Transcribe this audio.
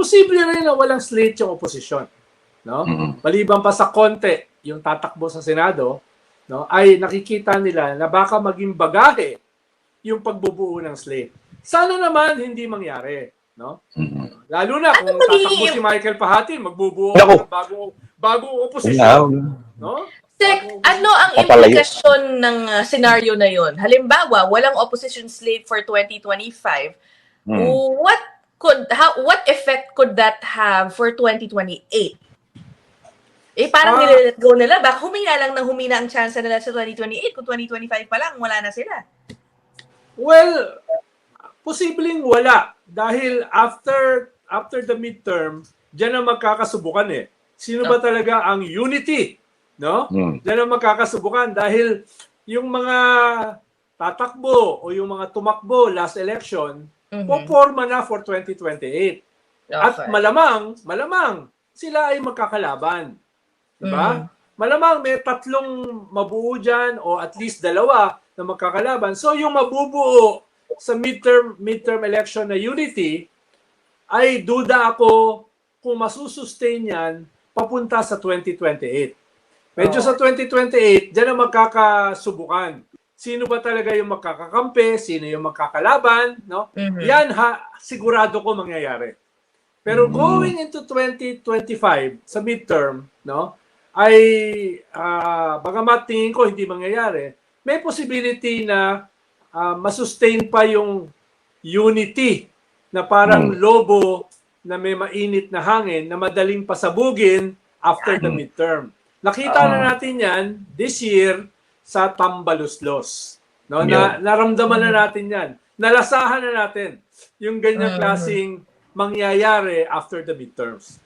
posible rin na walang slate yung oposisyon. No? Mhm. Maliban pa sa konti yung tatakbo sa Senado, no, ay nakikita nila na baka maging bagahe yung pagbubuo ng slate. Sana naman hindi mangyari, no? Lalo na kung Ano tatakbo si Michael Pahatin, magbubuo Naku. ng bagong Wala. oposisyon, no? Sek, ano ang implikasyon ng uh, senaryo na yun? Halimbawa, walang opposition slate for 2025. Mhm. What could how what effect could that have for 2028? Eh parang Ah. nililet go nila, baka humina lang ng humina ang chance nila sa 2028 kung 2025 pa lang wala na sila. Well, posibleng wala dahil after after the midterm, diyan ang magkakasubukan eh. Sino ba talaga ang unity, no? Mhm. Diyan ang magkakasubukan dahil yung mga tatakbo o yung mga tumakbo last election, Mhm. poporma na for 2028. At Okay. malamang, malamang sila ay magkakalaban. Diba? Mhm. Malamang may tatlong mabuo dyan o at least dalawa na magkakalaban. So yung mabubuo sa midterm midterm election na unity ay duda ako kung masusustain yan papunta sa 2028. Medyo Oo. sa 2028, dyan ang magkakasubukan. Sino ba talaga yung magkakakampi? Sino yung magkakalaban? No? Mhm. Yan ha, sigurado ko mangyayari. Pero Mm. going into 2025 sa midterm, no, ay ah bagamat tingin ko hindi mangyayari, may possibility na ah, masustain pa yung unity na parang Mm. lobo na may mainit na hangin na madaling pasabugin after the midterm. Nakita na Ah. natin yan this year sa Tambaluslos. No, Yeah. na naramdaman na natin 'yan. Nalasahan na natin yung ganyang Mhm. klaseng mangyayari after the midterms.